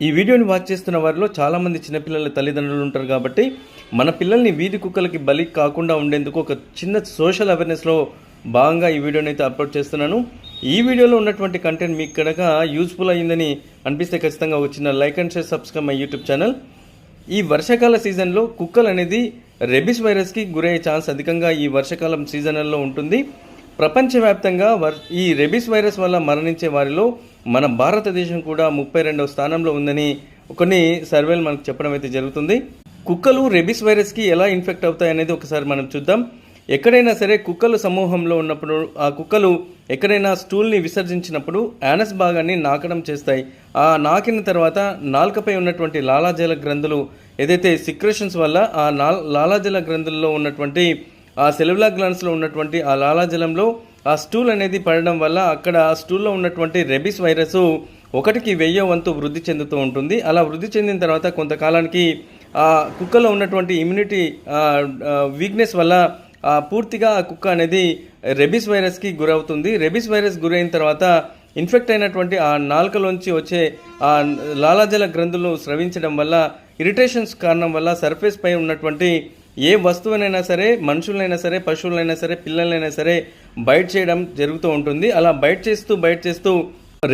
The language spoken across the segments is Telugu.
ఈ వీడియోని వాచ్ చేస్తున్న వారిలో చాలామంది చిన్నపిల్లల తల్లిదండ్రులు ఉంటారు కాబట్టి మన పిల్లల్ని వీధి కుక్కలకి బలి కాకుండా ఉండేందుకు ఒక చిన్న సోషల్ అవేర్నెస్లో భాగంగా ఈ వీడియోని అయితే అప్లోడ్ చేస్తున్నాను. ఈ వీడియోలో ఉన్నటువంటి కంటెంట్ మీకు కనుక యూస్ఫుల్ అయ్యిందని అనిపిస్తే ఖచ్చితంగా ఒక చిన్న like and share subscribe my YouTube channel. ఈ వర్షాకాల సీజన్లో కుక్కలు అనేది రెబిస్ వైరస్కి గురయ్యే ఛాన్స్ అధికంగా ఈ వర్షాకాలం సీజన్లలో ఉంటుంది. ప్రపంచవ్యాప్తంగా వర్ ఈ రెబిస్ వైరస్ వల్ల మరణించే వారిలో మన భారతదేశం కూడా ముప్పై రెండవ స్థానంలో ఉందని కొన్ని సర్వేలు మనకు చెప్పడం అయితే జరుగుతుంది. కుక్కలు రెబిస్ వైరస్కి ఎలా ఇన్ఫెక్ట్ అవుతాయి అనేది ఒకసారి మనం చూద్దాం. ఎక్కడైనా సరే కుక్కలు సమూహంలో ఉన్నప్పుడు ఆ కుక్కలు ఎక్కడైనా స్టూల్ని విసర్జించినప్పుడు యానస్ భాగాన్ని నాకడం చేస్తాయి. ఆ నాకిన తర్వాత నాలుకపై ఉన్నటువంటి లాలాజల గ్రంథులు ఏదైతే సిక్రేషన్స్ వల్ల ఆ నా లాలాజల గ్రంథుల్లో ఉన్నటువంటి ఆ సెలవులా గ్లాన్స్లో ఉన్నటువంటి ఆ లాలాజలంలో ఆ స్టూల్ అనేది పడడం వల్ల అక్కడ ఆ స్టూల్లో ఉన్నటువంటి రెబిస్ వైరస్ ఒకటికి వెయ్యో వంతు వృద్ధి చెందుతూ ఉంటుంది. అలా వృద్ధి చెందిన తర్వాత కొంతకాలానికి ఆ కుక్కలో ఉన్నటువంటి ఇమ్యూనిటీ వీక్నెస్ వల్ల ఆ పూర్తిగా ఆ కుక్క అనేది రెబిస్ వైరస్కి గురవుతుంది. రెబిస్ వైరస్ గురైన తర్వాత ఇన్ఫెక్ట్ అయినటువంటి ఆ నాలుకలోంచి వచ్చే ఆ లాలాజల గ్రంథులు స్రవించడం వల్ల ఇరిటేషన్స్ కారణం వల్ల సర్ఫేస్ పై ఉన్నటువంటి ఏ వస్తువునైనా సరే మనుషులైనా సరే పశువులైనా సరే పిల్లలైనా సరే బైట్ చేయడం జరుగుతూ ఉంటుంది. అలా బైట్ చేస్తూ బైట్ చేస్తూ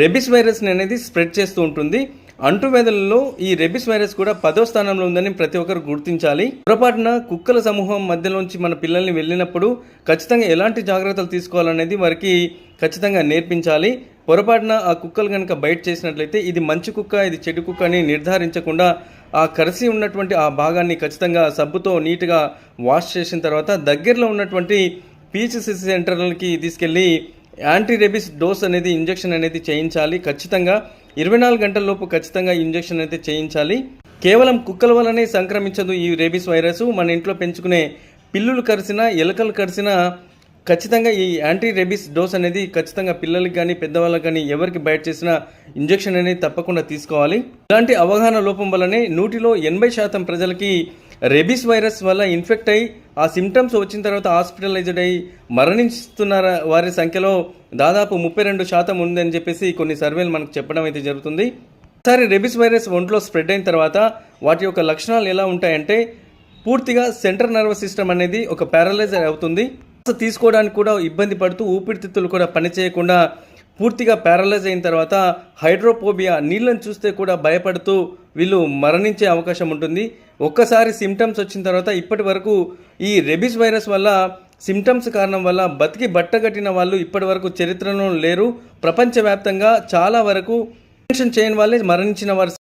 రెబిస్ వైరస్ని అనేది స్ప్రెడ్ చేస్తూ ఉంటుంది. అంటువ్యాధులలో ఈ రెబిస్ వైరస్ కూడా పదో స్థానంలో ఉందని ప్రతి ఒక్కరు గుర్తించాలి. పొరపాటున కుక్కల సమూహం మధ్యలోంచి మన పిల్లల్ని వెళ్ళినప్పుడు ఖచ్చితంగా ఎలాంటి జాగ్రత్తలు తీసుకోవాలనేది వారికి ఖచ్చితంగా నేర్పించాలి. పొరపాటున ఆ కుక్కలు కనుక బయట చేసినట్లయితే ఇది మంచి కుక్క ఇది చెడు కుక్క అని నిర్ధారించకుండా ఆ కరిసి ఉన్నటువంటి ఆ భాగాన్ని ఖచ్చితంగా సబ్బుతో నీట్గా వాష్ చేసిన తర్వాత దగ్గరలో ఉన్నటువంటి పీచీసీ సెంటర్లకి తీసుకెళ్ళి యాంటీ రెబిస్ డోస్ అనేది ఇంజెక్షన్ అనేది చేయించాలి. ఖచ్చితంగా ఇరవై నాలుగు గంటల లోపు ఖచ్చితంగా ఇంజెక్షన్ అయితే చేయించాలి. కేవలం కుక్కల వల్లనే సంక్రమించదు ఈ రేబిస్ వైరస్. మన ఇంట్లో పెంచుకునే పిల్లులు కరిసినా ఎలుకలు కరిసినా ఖచ్చితంగా ఈ యాంటీ రెబిస్ డోస్ అనేది ఖచ్చితంగా పిల్లలకి కానీ పెద్దవాళ్ళకి కానీ ఎవరికి బయట చేసిన ఇంజెక్షన్ అనేది తప్పకుండా తీసుకోవాలి. ఇలాంటి అవగాహన లోపం వల్లనే నూటిలో ఎనభై శాతం ప్రజలకి రెబిస్ వైరస్ వల్ల ఇన్ఫెక్ట్ అయ్యి ఆ సిమ్టమ్స్ వచ్చిన తర్వాత హాస్పిటలైజ్డ్ అయ్యి మరణిస్తున్న వారి సంఖ్యలో దాదాపు ముప్పై రెండు శాతం ఉందని చెప్పేసి కొన్ని సర్వేలు మనకు చెప్పడం అయితే జరుగుతుంది. ఒకసారి రెబిస్ వైరస్ ఒంట్లో స్ప్రెడ్ అయిన తర్వాత వాటి యొక్క లక్షణాలు ఎలా ఉంటాయంటే పూర్తిగా సెంట్రల్ నర్వస్ సిస్టమ్ అనేది ఒక పారలైజర్ అవుతుంది. తీసుకోవడానికి కూడా ఇబ్బంది పడుతూ ఊపిరితిత్తులు కూడా పనిచేయకుండా పూర్తిగా ప్యారలైజ్ అయిన తర్వాత హైడ్రోపోబియా నీళ్ళని చూస్తే కూడా భయపడుతూ వీళ్ళు మరణించే అవకాశం ఉంటుంది. ఒక్కసారి సిమ్టమ్స్ వచ్చిన తర్వాత ఇప్పటి వరకు ఈ రెబిస్ వైరస్ వల్ల సిమ్టమ్స్ కారణం వల్ల బతికి బట్టగట్టిన వాళ్ళు ఇప్పటి వరకు చరిత్రలో లేరు. ప్రపంచవ్యాప్తంగా చాలా వరకు చేయని వాళ్ళే మరణించిన వారు